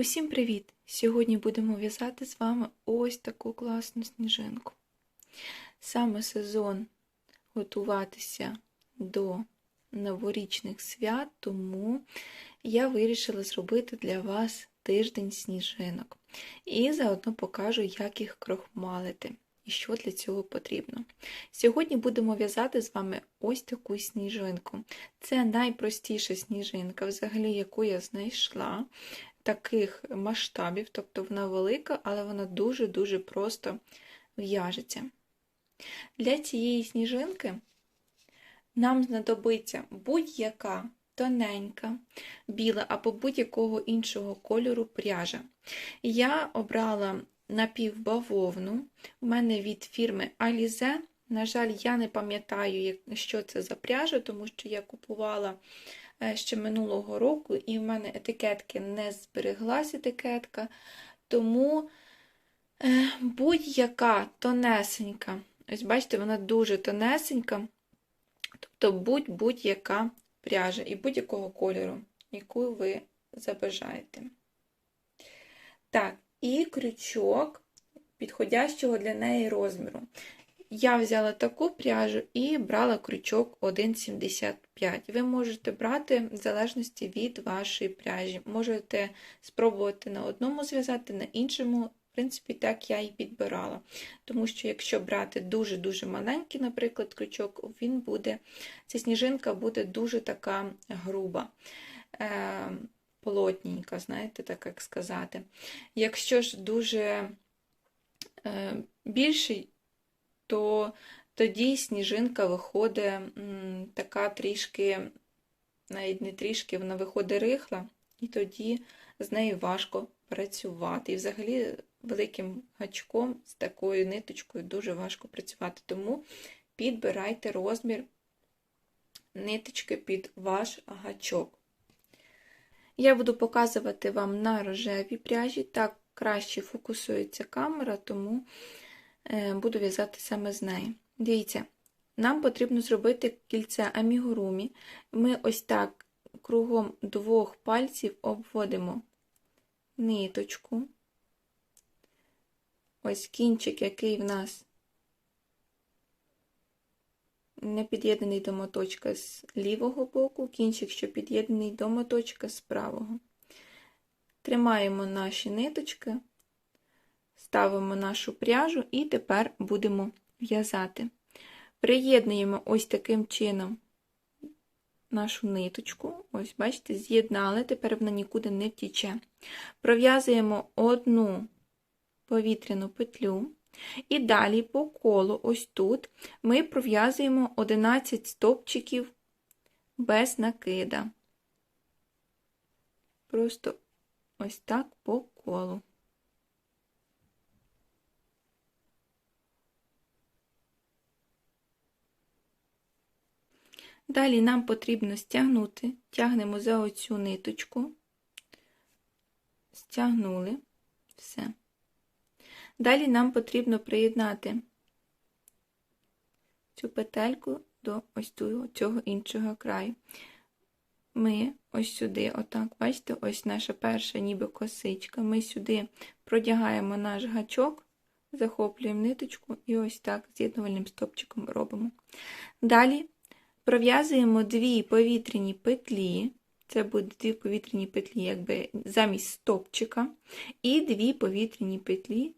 Усім привіт! Сьогодні будемо в'язати з вами ось таку класну сніжинку. Саме сезон готуватися до новорічних свят, тому я вирішила зробити для вас тиждень сніжинок. І заодно покажу, як їх крохмалити і що для цього потрібно. Сьогодні будемо в'язати з вами ось таку сніжинку. Це найпростіша сніжинка, взагалі, яку я знайшла таких масштабів, тобто вона велика, але вона дуже-дуже просто в'яжеться. Для цієї сніжинки нам знадобиться будь-яка тоненька, біла або будь-якого іншого кольору пряжа. Я обрала напівбавовну, у мене від фірми Alize. На жаль, я не пам'ятаю, що це за пряжа, тому що я купувала ще минулого року, і в мене етикетки не збереглась етикетка. Тому е, будь-яка тонесенька, ось бачите, вона дуже тонесенька, тобто будь-будь-яка пряжа і будь-якого кольору, яку ви забажаєте. Так, і крючок підходящого для неї розміру. Я взяла таку пряжу і брала крючок 1,75. Ви можете брати в залежності від вашої пряжі. Можете спробувати на одному зв'язати, на іншому, в принципі, так я і підбирала. Тому що, якщо брати дуже-дуже маленький, наприклад, крючок, він буде, ця сніжинка буде дуже така груба. Е, Полотненька, знаєте, так як сказати. Якщо ж дуже е, більший то тоді сніжинка виходить така трішки, навіть не трішки, вона виходить рихла, і тоді з нею важко працювати. І взагалі великим гачком з такою ниточкою дуже важко працювати. Тому підбирайте розмір ниточки під ваш гачок. Я буду показувати вам на рожевій пряжі, так краще фокусується камера, тому буду в'язати саме з неї. Дивіться, нам потрібно зробити кільце амігурумі. Ми ось так кругом двох пальців обводимо ниточку. Ось кінчик, який в нас не під'єднаний до моточка з лівого боку, кінчик, що під'єднаний до моточка з правого. Тримаємо наші ниточки ставимо нашу пряжу і тепер будемо в'язати. Приєднуємо ось таким чином нашу ниточку, ось, бачите, з'єднали, тепер вона нікуди не втіче. Пров'язуємо одну повітряну петлю. І далі по колу, ось тут, ми пров'язуємо 11 стопчиків без накида. Просто ось так по колу. Далі нам потрібно стягнути, тягнемо за оцю ниточку, стягнули, все. Далі нам потрібно приєднати цю петельку до ось цього іншого краю. Ми ось сюди, отак, бачите, ось наша перша ніби косичка. Ми сюди продягаємо наш гачок, захоплюємо ниточку і ось так з'єднувальним стопчиком робимо. Далі Пров'язуємо дві повітряні петлі, це будуть дві повітряні петлі, якби замість стопчика, і дві повітряні петлі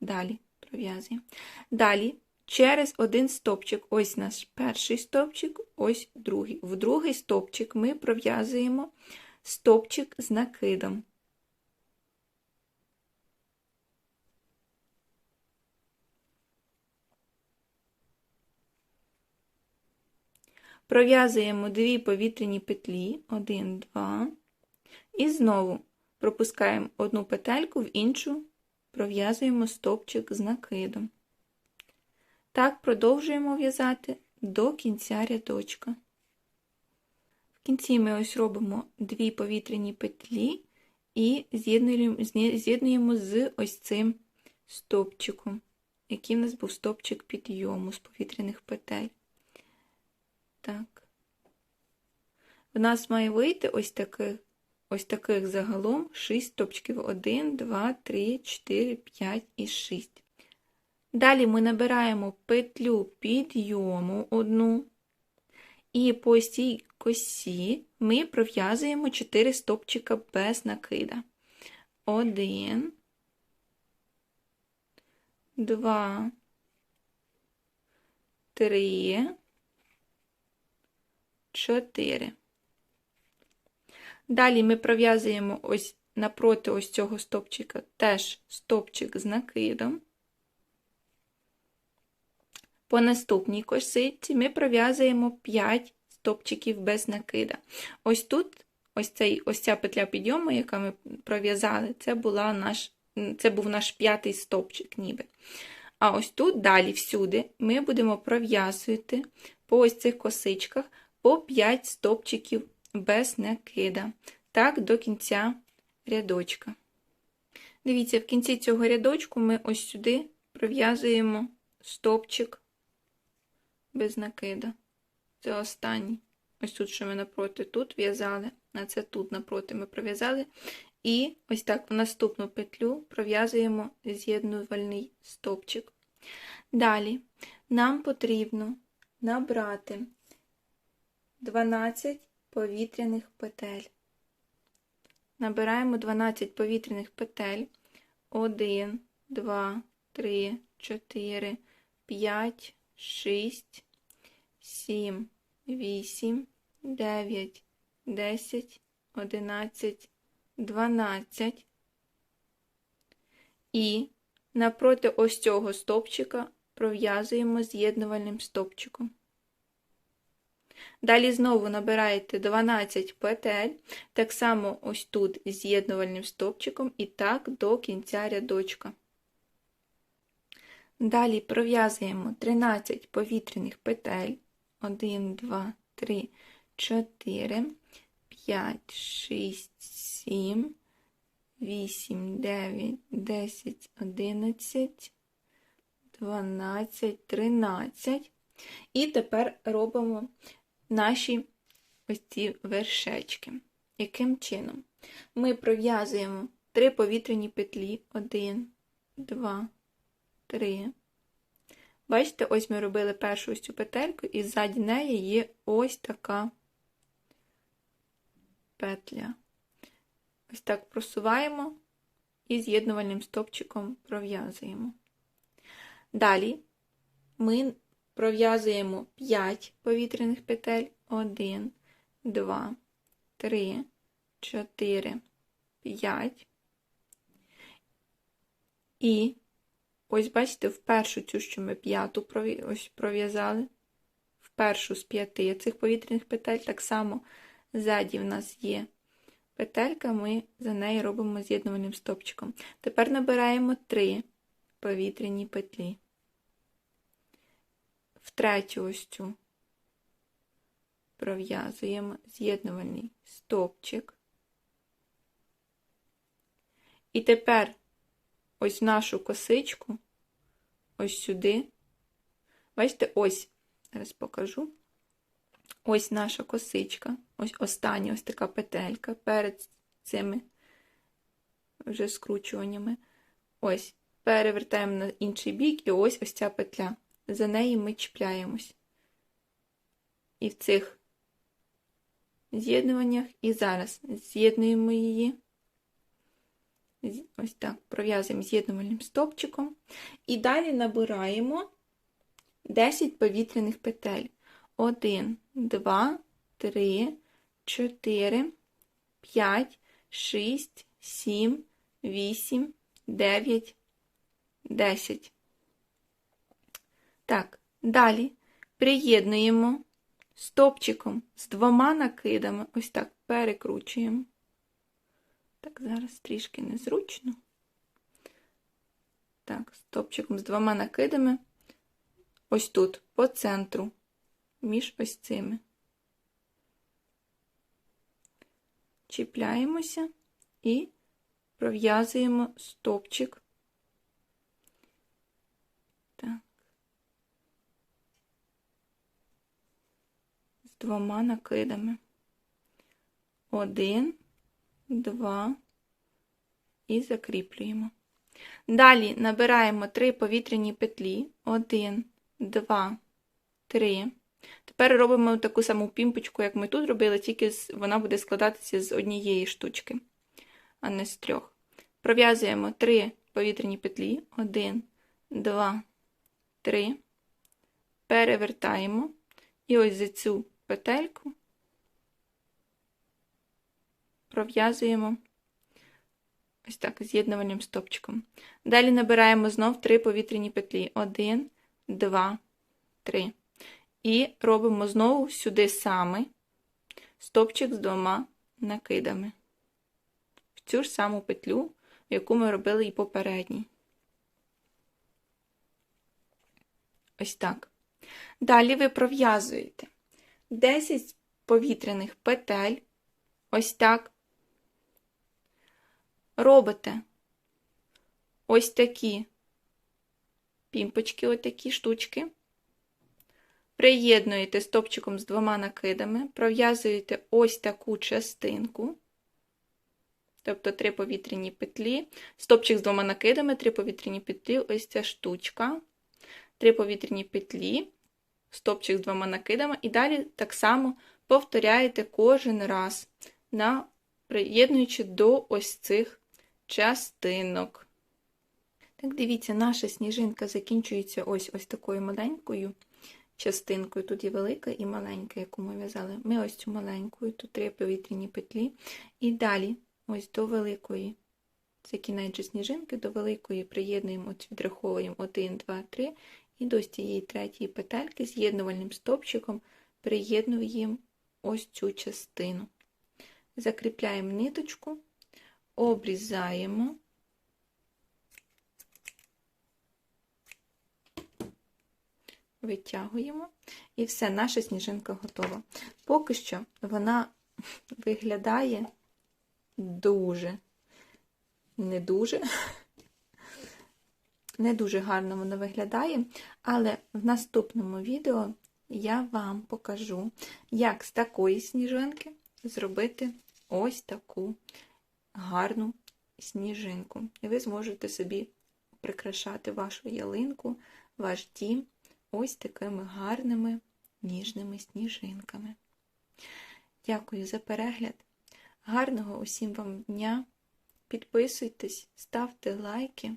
далі пров'язуємо. Далі, через один стопчик, ось наш перший стопчик, ось другий. В другий стопчик ми пров'язуємо стопчик з накидом. Пров'язуємо дві повітряні петлі, 1, 2, і знову пропускаємо одну петельку в іншу, пров'язуємо стовпчик з накидом. Так продовжуємо в'язати до кінця рядочка. В кінці ми ось робимо дві повітряні петлі і з'єднуємо з ось цим стовпчиком, який в нас був стовпчик підйому з повітряних петель. Так. В нас має вийти ось таких ось таких загалом 6 стопчиків. 1, 2, 3, 4, 5 і 6. Далі ми набираємо петлю підйому одну. І по цій косі ми пров'язуємо 4 стопчика без накида. 1, 2, 3, 4. Далі ми пров'язуємо ось напроти ось цього стопчика теж стопчик з накидом. По наступній косиці ми пров'язуємо 5 стопчиків без накида. Ось тут, ось, цей, ось ця петля підйому, яка ми пров'язали, це, це був наш п'ятий стопчик ніби. А ось тут далі всюди ми будемо пров'язувати по ось цих косичках по 5 стопчиків без накида. Так, до кінця рядочка. Дивіться, в кінці цього рядочку ми ось сюди пров'язуємо стопчик без накида. Це останній. Ось тут, що ми напроти тут в'язали, а це тут напроти ми пров'язали. І ось так в наступну петлю пров'язуємо з'єднувальний стовпчик. Далі нам потрібно набрати 12 повітряних петель. Набираємо 12 повітряних петель. 1, 2, 3, 4, 5, 6, 7, 8, 9, 10, 11, 12. І напроти ось цього стовпчика пров'язуємо з'єднувальним стовпчиком. Далі знову набираєте 12 петель, так само ось тут з'єднувальним стовпчиком і так до кінця рядочка. Далі пров'язуємо 13 повітряних петель. 1, 2, 3, 4, 5, 6, 7, 8, 9, 10, 11, 12, 13. І тепер робимо наші ось ці вершечки. Яким чином? Ми пров'язуємо 3 повітряні петлі, 1, 2, 3. Бачите, ось ми робили першу ось цю петельку, і ззаді неї є ось така петля. Ось так просуваємо і з'єднувальним стопчиком пров'язуємо. Далі ми пров'язуємо 5 повітряних петель. 1, 2, 3, 4, 5. І ось, бачите, в першу цю, що ми п'яту пров'язали, в першу з п'яти цих повітряних петель, так само ззаді в нас є петелька, ми за нею робимо з'єднувальним стопчиком. Тепер набираємо 3 повітряні петлі в третю ось цю пров'язуємо з'єднувальний стовпчик. І тепер ось нашу косичку, ось сюди. Бачите, ось, зараз покажу. Ось наша косичка, ось остання ось така петелька перед цими вже скручуваннями. Ось, перевертаємо на інший бік, і ось ось ця петля за неї ми чіпляємось. І в цих з'єднуваннях, і зараз з'єднуємо її. Ось так, пров'язуємо з'єднувальним стовпчиком. І далі набираємо 10 повітряних петель. 1, 2, 3, 4, 5, 6, 7, 8, 9, 10. Так, далі приєднуємо стопчиком з двома накидами, ось так перекручуємо. Так, зараз трішки незручно. Так, стопчиком з двома накидами, ось тут, по центру, між ось цими. Чіпляємося і пров'язуємо стопчик двома накидами. Один, два і закріплюємо. Далі набираємо три повітряні петлі. Один, два, три. Тепер робимо таку саму пімпочку, як ми тут робили, тільки вона буде складатися з однієї штучки, а не з трьох. Пров'язуємо три повітряні петлі. Один, два, три. Перевертаємо. І ось за цю петельку пров'язуємо ось так, з'єднувальним стопчиком. Далі набираємо знов три повітряні петлі. Один, два, три. І робимо знову сюди саме стопчик з двома накидами. В цю ж саму петлю, яку ми робили і попередній. Ось так. Далі ви пров'язуєте 10 повітряних петель. Ось так. Робите ось такі. Пімпочки, ось такі штучки. Приєднуєте стопчиком з двома накидами, пров'язуєте ось таку частинку, тобто три повітряні петлі, стопчик з двома накидами, три повітряні петлі, ось ця штучка, три повітряні петлі, стопчик з двома накидами, і далі так само повторяєте кожен раз, на, приєднуючи до ось цих частинок. Так, дивіться, наша сніжинка закінчується ось ось такою маленькою частинкою. Тут є велика і маленька, яку ми в'язали. Ми ось цю маленькою, тут три повітряні петлі. І далі, ось до великої, це кінець сніжинки, до великої приєднуємо, ось відраховуємо 1, 2, 3, і до цієї третьої петельки з'єднувальним стопчиком приєднуємо ось цю частину. Закріпляємо ниточку, обрізаємо. Витягуємо, і все, наша сніжинка готова. Поки що вона виглядає дуже, не дуже, не дуже гарно вона виглядає, але в наступному відео я вам покажу, як з такої сніжинки зробити ось таку гарну сніжинку. І ви зможете собі прикрашати вашу ялинку, ваш дім ось такими гарними ніжними сніжинками. Дякую за перегляд. Гарного усім вам дня! Підписуйтесь, ставте лайки